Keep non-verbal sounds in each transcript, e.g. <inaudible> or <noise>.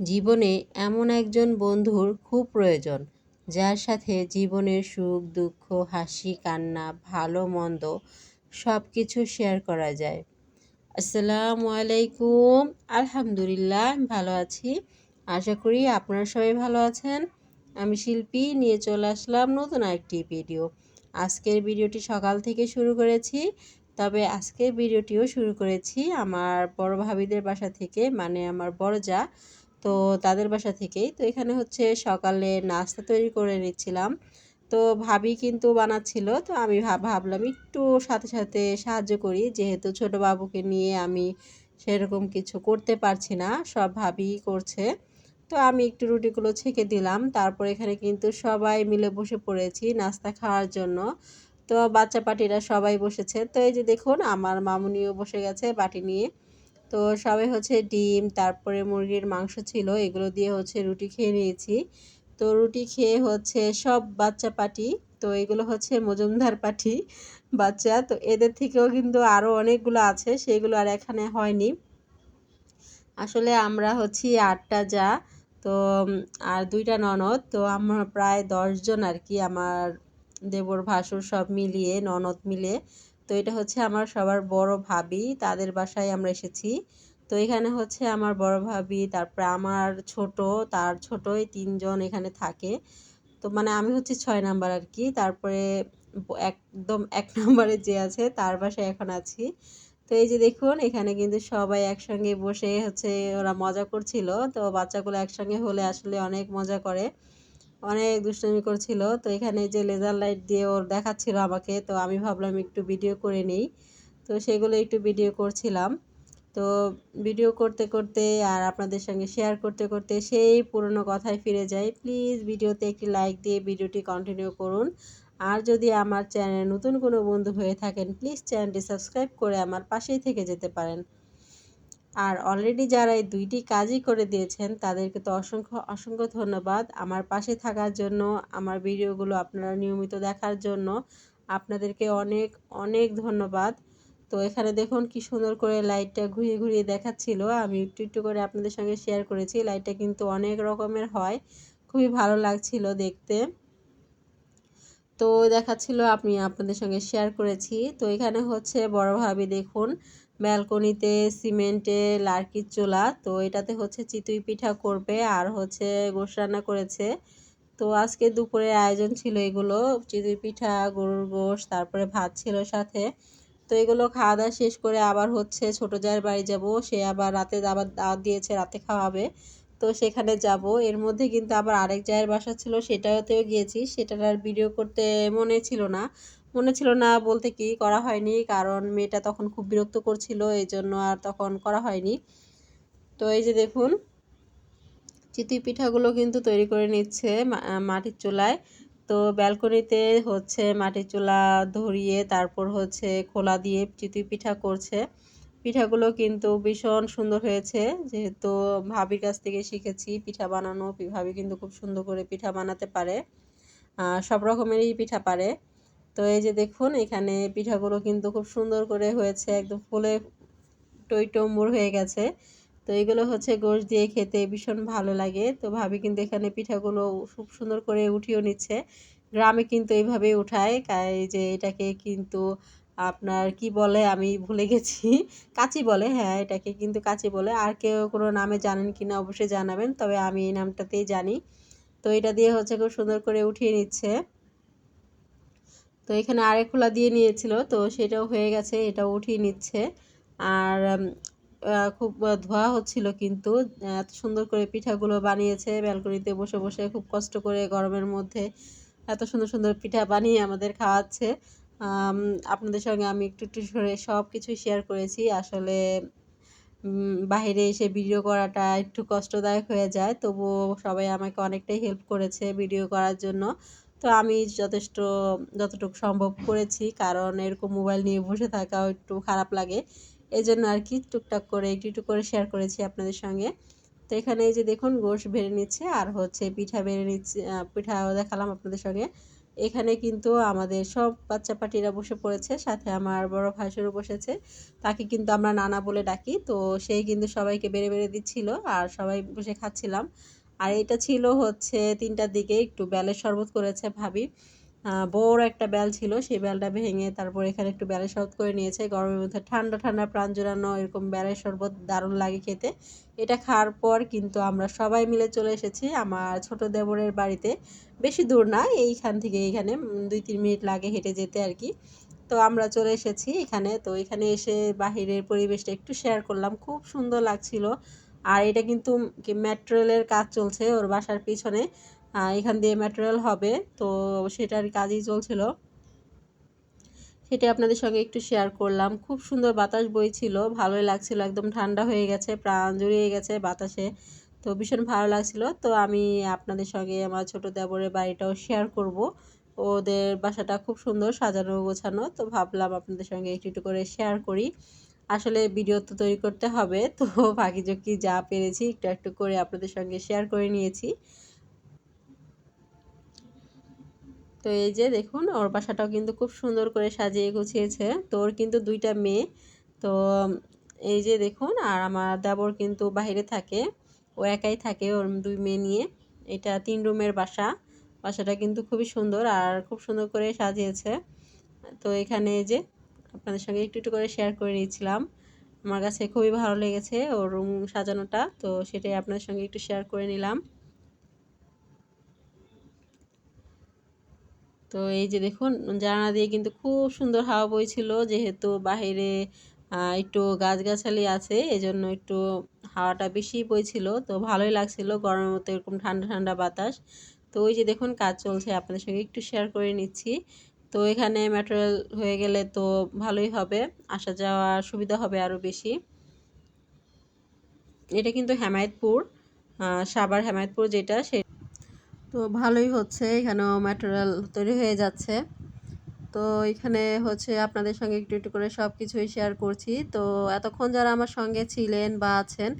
জীবনে এমন একজন বন্ধুর খুব প্রয়োজন, যার সাথে জীবনের সুখ, দুঃখ, হাসি, কান্না, ভালো, মন্দ সব কিছু শেয়ার করা যায়। আসসালামু আলাইকুম। আলহামদুলিল্লাহ, আমি ভালো আছি। আশা করি আপনারা সবাই ভালো আছেন। আমি শিল্পী, নিয়ে চলে আসলাম নতুন একটি ভিডিও আজকের ভিডিওটি সকাল থেকে শুরু করেছি, তবে আজকের ভিডিওটিও শুরু করেছি আমার বড় ভাবিদের বাসা থেকে মানে আমার বড় যা তো তাদের বাসা থেকেই। তো এখানে হচ্ছে সকালে নাস্তা তৈরি করে নিচ্ছিলাম। তো ভাবি কিন্তু বানাচ্ছিল। তো আমি ভাবলাম একটু সাথে সাথে সাহায্য করি। যেহেতু ছোট বাবুকে নিয়ে আমি সেরকম কিছু করতে পারছি না, সব ভাবি করছে। তো আমি একটু রুটিগুলো ছেঁকে দিলাম। তারপর এখানে কিন্তু সবাই মিলে বসে পড়েছি নাস্তা খাওয়ার জন্য। তো বাচ্চা পাটিরা সবাই বসেছে। তো এই যে দেখুন, আমার মামুনিও বসে গেছে বাটি নিয়ে। তো সবাই হচ্ছে ডিম, তারপরে মুরগির মাংস ছিল, এগুলো দিয়ে হচ্ছে রুটি খেয়ে নিয়েছি। তো রুটি খেয়ে হচ্ছে সব বাচ্চা পাটি, তো এগুলো হচ্ছে মজুমদার পাটি বাচ্চা। তো এদের থেকেও কিন্তু আরও অনেকগুলো আছে, সেগুলো আর এখানে হয়নি। আসলে আমরা হচ্ছি আটটা যা, তো আর দুইটা ননদ, তো আমরা প্রায় দশজন আর কি, আমার দেবর, ভাসুর সব মিলিয়ে, ননদ মিলে তো এটা হচ্ছে আমার সবার বড় ভাবি, তাদের বাসায় আমরা এসেছি। তো এখানে হচ্ছে আমার বড় ভাবি, তারপরে আমার ছোট, তার ছোট এই তিনজন এখানে থাকে। তো মানে আমি হচ্ছে ছয় নাম্বার আর কি, তারপরে একদম এক <laughs> নম্বরে যে আছে তার বাসায় এখন আছি। তো এই যে দেখুন, এখানে কিন্তু সবাই একসঙ্গে বসে হচ্ছে ওরা মজা করছিল। তো বাচ্চাগুলো একসঙ্গে হলে আসলে অনেক মজা করে। অনেক দুষ্টুমি করছিল। তো এখানে যে লেজার লাইট দিয়ে ওর দেখাচ্ছিল আমাকে, তো আমি ভাবলাম একটু ভিডিও করে নিই। তো সেগুলো একটু ভিডিও করছিলাম। তো ভিডিও করতে করতে আর আপনাদের সঙ্গে শেয়ার করতে করতে সেই পুরনো কথায় ফিরে যাই। প্লিজ ভিডিওতে একটি লাইক দিয়ে ভিডিওটি কন্টিনিউ করুন। আর যদি আমার চ্যানেলে নতুন কোনো বন্ধু হয়ে থাকেন প্লিজ চ্যানেলটি সাবস্ক্রাইব করে আমার পাশেই থেকে যেতে পারেন। আর অলরেডি যারা এই দুইটি কাজই করে দিয়েছেন, তাদেরকে তো অসংখ্য অসংখ্য ধন্যবাদ। আমার পাশে থাকার জন্য, আমার ভিডিওগুলো আপনারা নিয়মিত দেখার জন্য আপনাদেরকে অনেক অনেক ধন্যবাদ। তো এখানে দেখুন কি সুন্দর করে লাইটটা ঘুরিয়ে ঘুরিয়ে দেখাচ্ছিল। আমি একটু একটু করে আপনাদের সঙ্গে শেয়ার করেছি। লাইটটা কিন্তু অনেক রকমের হয়। খুবই ভালো লাগছিল দেখতে। তো দেখাচ্ছিল আমি আপনাদের সঙ্গে শেয়ার করেছি। তো এখানে হচ্ছে বড় ভাবি দেখুন, ব্যালকনিতে সিমেন্টে লার্কির চোলা, তো এটাতে হচ্ছে চিতুই পিঠা করবে আর হচ্ছে গোশ রান্না করেছে। তো আজকে দুপুরে আয়োজন ছিল এগুলো, চিতুই পিঠা, গরুর গোশ, তারপরে ভাত ছিল সাথে। তো এগুলো খাওয়া দাওয়া শেষ করে আবার হচ্ছে ছোটো জায়ের বাড়ি যাব, সে আবার রাতে আবার দাওয়াত দিয়েছে, রাতে খাওয়াবে। তো সেখানে যাব। এর মধ্যে কিন্তু আবার আরেক জায়ের বাসা ছিল, সেটাতেও গিয়েছি। সেটার আর ভিডিও করতে মনে ছিল না। মনে ছিল না বলতে কি করা হয়নি, কারণ মেয়েটা তখন খুব বিরক্ত করছিল এই জন্য আর তখন করা হয়নি। তো এই যে দেখুন, চিতই পিঠাগুলো কিন্তু তৈরি করে নিচ্ছে মাটির চুলায়। তো ব্যালকনিতে হচ্ছে মাটির চুলা ধরিয়ে, তারপর হচ্ছে খোলা দিয়ে চিতই পিঠা করছে। পিঠাগুলো কিন্তু ভীষণ সুন্দর হয়েছে। যেহেতু ভাবির কাছ থেকে শিখেছি পিঠা বানানো ভাবি কিন্তু খুব সুন্দর করে পিঠা বানাতে পারে। সব রকমেরই পিঠা পারে। তো এই যে দেখুন, এখানে পিঠাগুলো কিন্তু খুব সুন্দর করে হয়েছে, একদম ফুলে টইটম্বুর হয়ে গেছে। তো এগুলো হচ্ছে গোশ দিয়ে খেতে ভীষণ ভালো লাগে। তো ভাবি কিন্তু এখানে পিঠাগুলো খুব সুন্দর করে উঠিয়েও নিচ্ছে। গ্রামে কিন্তু এইভাবে উঠায়। এই যে এটাকে কিন্তু আপনার কি বলে? আমি ভুলে গেছি। <laughs> কাচি বলে হ্যাঁ এটাকে কিন্তু কাচি বলে। আর কেউ কোনো নামে জানেন কি না, অবশ্যই জানাবেন। তবে আমি এই নামটাতেই জানি। তো এটা দিয়ে হচ্ছে খুব সুন্দর করে উঠিয়ে নিচ্ছে। তো এখানে আরেক খোলা দিয়ে নিয়েছিল। তো সেটাও হয়ে গেছে, এটাও উঠিয়ে নিচ্ছে। আর খুব ধোয়া হচ্ছিল কিন্তু। এত সুন্দর করে পিঠাগুলো বানিয়েছে। ব্যালকনিতে বসে বসে খুব কষ্ট করে গরমের মধ্যে এত সুন্দর সুন্দর পিঠা বানিয়ে আমাদের খাওয়াচ্ছে। আপনাদের সঙ্গে আমি একটু একটু করে সব কিছু শেয়ার করেছি। আসলে বাহিরে এসে ভিডিও করাটা একটু কষ্টদায়ক হয়ে যায়। তবুও সবাই আমাকে অনেকটাই হেল্প করেছে ভিডিও করার জন্য। তো আমি যথেষ্ট, যতটুকু সম্ভব করেছি। কারণ এরকম মোবাইল নিয়ে বসে থাকাও একটু খারাপ লাগে। এই জন্য আর কি টুকটাক করে একটু একটু করে শেয়ার করেছি আপনাদের সঙ্গে। তো এখানে এই যে দেখুন, গোশ বেড়ে নিচ্ছে। আর হচ্ছে পিঠা বেড়ে নিচ্ছে পিঠাও দেখালাম আপনাদের সঙ্গে। এখানে কিন্তু আমাদের সব বাচ্চা পাটিরা বসে পড়েছে, সাথে আমার বড় ভাসুরও বসেছে। তাকে কিন্তু আমরা নানা বলে ডাকি, তো সেই কিন্তু সবাইকে বেড়ে বেড়ে দিচ্ছিল আর সবাই বসে খাচ্ছিলাম। আর এটা ছিল হচ্ছে তিনটার দিকে, একটু বেলের শরবত করেছে ভাবি। বড় একটা বেল ছিল, সেই বেলটা ভেঙে তারপর এখানে একটু বেলের শরবত করে নিয়েছে। গরমের মধ্যে ঠান্ডা ঠান্ডা প্রাণ জোড়ানো এরকম বেলের শরবত দারুণ লাগে খেতে। এটা খাওয়ার পর কিন্তু আমরা সবাই মিলে চলে এসেছি আমার ছোট দেবরের বাড়িতে। বেশি দূর না, এইখান থেকে এইখানে দুই, তিন মিনিট লাগে হেঁটে যেতে আর কি। তো আমরা চলে এসেছি এখানে। তো এখানে এসে বাহিরের পরিবেশটা একটু শেয়ার করলাম। খুব সুন্দর লাগছিল। আর এটা কিন্তু মেট্রো রেলের কাজ চলছে ওর বাসার পিছনে। এখান দিয়ে ম্যাটেরিয়াল হবে, তো সেটার কাজই চলছিল। সেটা আপনাদের সঙ্গে একটু শেয়ার করলাম। খুব সুন্দর বাতাস বইছিল, ভালোই লাগছিল, একদম ঠান্ডা হয়ে গেছে, প্রাণ জুড়িয়ে গেছে বাতাসে, তো ভীষণ ভালো লাগছিল। তো আমি আপনাদের সঙ্গে আমার ছোট দেবরের বাড়িটাও শেয়ার করব। ওদের বাসাটা খুব সুন্দর সাজানো গোছানো, তো ভাবলাম আপনাদের সঙ্গে একটু একটু করে শেয়ার করি। আসলে ভিডিও তো তৈরি করতে হবে। তো ফাঁকি ঝুঁকি যা পেরেছি একটু একটু করে আপনাদের সঙ্গে শেয়ার করে নিয়েছি। তো এই যে দেখুন, ওর বাসাটাও কিন্তু খুব সুন্দর করে সাজিয়ে গুছিয়েছে। তো ওর কিন্তু দুইটা মেয়ে। তো এই যে দেখুন, আর আমার দেবর কিন্তু বাহিরে থাকে। ও একাই থাকে ওর দুই মেয়ে নিয়ে। এটা তিন রুমের বাসা। বাসাটা কিন্তু খুবই সুন্দর আর খুব সুন্দর করে সাজিয়েছে। তো এখানে যে আপনাদের সঙ্গে একটু একটু করে শেয়ার করে নিয়েছিলাম। আমার কাছে খুবই ভালো লেগেছে ওর রুম সাজানোটা, তো সেটাই আপনাদের সঙ্গে একটু শেয়ার করে নিলাম। তো এই যে দেখুন, জানালা দিয়ে কিন্তু খুব সুন্দর হাওয়া বইছিল, যেহেতু বাহিরে একটু গাছগাছালি আছে, এজন্য একটু হাওয়াটা বেশি বইছিল, তো ভালোই লাগছিল গরমের মতো এরকম ঠান্ডা ঠান্ডা বাতাস। তো ওই যে দেখুন, কাজ চলছে, আপনাদের সঙ্গে একটু শেয়ার করে নিচ্ছি। তো এখানে ম্যাটেরিয়াল হয়ে গেলে তো ভালোই হবে। আসা যাওয়ার সুবিধা হবে আরও বেশি। এটা কিন্তু হেমায়তপুর সাবার হেমায়তপুর যেটা সে তো ভালোই হচ্ছে, এখানেও ম্যাটেরিয়াল তৈরি হয়ে যাচ্ছে। তো এখানে হচ্ছে আপনাদের সঙ্গে একটু একটু করে সব কিছুই শেয়ার করছি। তো এতক্ষণ যারা আমার সঙ্গে ছিলেন বা আছেন,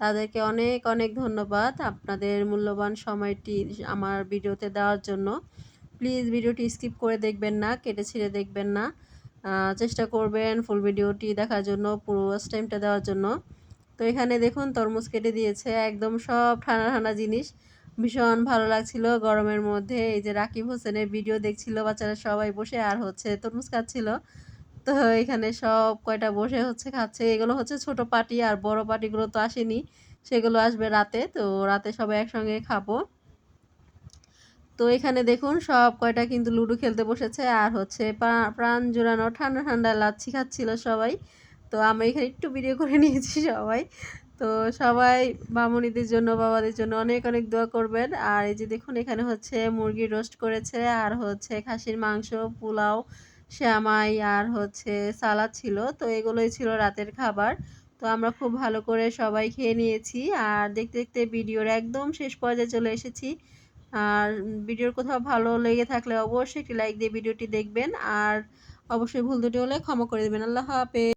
তাদেরকে অনেক অনেক ধন্যবাদ আপনাদের মূল্যবান সময়টি আমার ভিডিওতে দেওয়ার জন্য। প্লিজ ভিডিওটি স্কিপ করে দেখবেন না, কেটে ছিঁড়ে দেখবেন না। চেষ্টা করবেন ফুল ভিডিওটি দেখার জন্য, পুরো টাইমটা দেওয়ার জন্য। তো এখানে দেখুন, তরমুজ কেটে দিয়েছে, একদম সব ঠান্ডা ঠান্ডা জিনিস। ভীষণ ভালো লাগছিল গরমের মধ্যে। এই যে রাকিব হোসেনের ভিডিও দেখছিল, বাচ্চারা সবাই বসে, আর হচ্ছে তরমুজ খাচ্ছিল। তো এখানে সব কয়টা বসে হচ্ছে, খাচ্ছে। এগুলো হচ্ছে ছোট পার্টি আর বড় পার্টিগুলো তো আসেনি। সেগুলো আসবে রাতে, তো রাতে সবাই একসঙ্গে খাব। তো এখানে দেখুন সব কয়টা কিন্তু লুডো খেলতে বসেছে। আর হচ্ছে প্রাণ জোড়ানো, ঠান্ডা ঠান্ডা লাচ্ছি খাচ্ছিল সবাই। তো আমি এখানে একটু ভিডিও করে নিয়েছি সবাই। তো সবাই মামুনিদের জন্য, বাবাদের জন্য অনেক অনেক দোয়া করবেন। আর এই যে দেখুন এখানে হচ্ছে মুরগি রোস্ট করেছে, আর হচ্ছে খাসির মাংস, পোলাও, শ্যামাই, আর হচ্ছে সালাদ ছিল। তো এগুলোই ছিল রাতের খাবার। তো আমরা খুব ভালো করে সবাই খেয়ে নিয়েছি। আর দেখতে দেখতে ভিডিওর একদম শেষ পর্যায়ে চলে এসেছি। আর ভিডিওর কোথাও ভালো লেগে থাকলে অবশ্যই একটি লাইক দিয়ে ভিডিওটি দেখবেন। আর অবশ্যই ভুল দুটি হলে ক্ষমা করে দেবেন। আল্লাহ হাফেজ।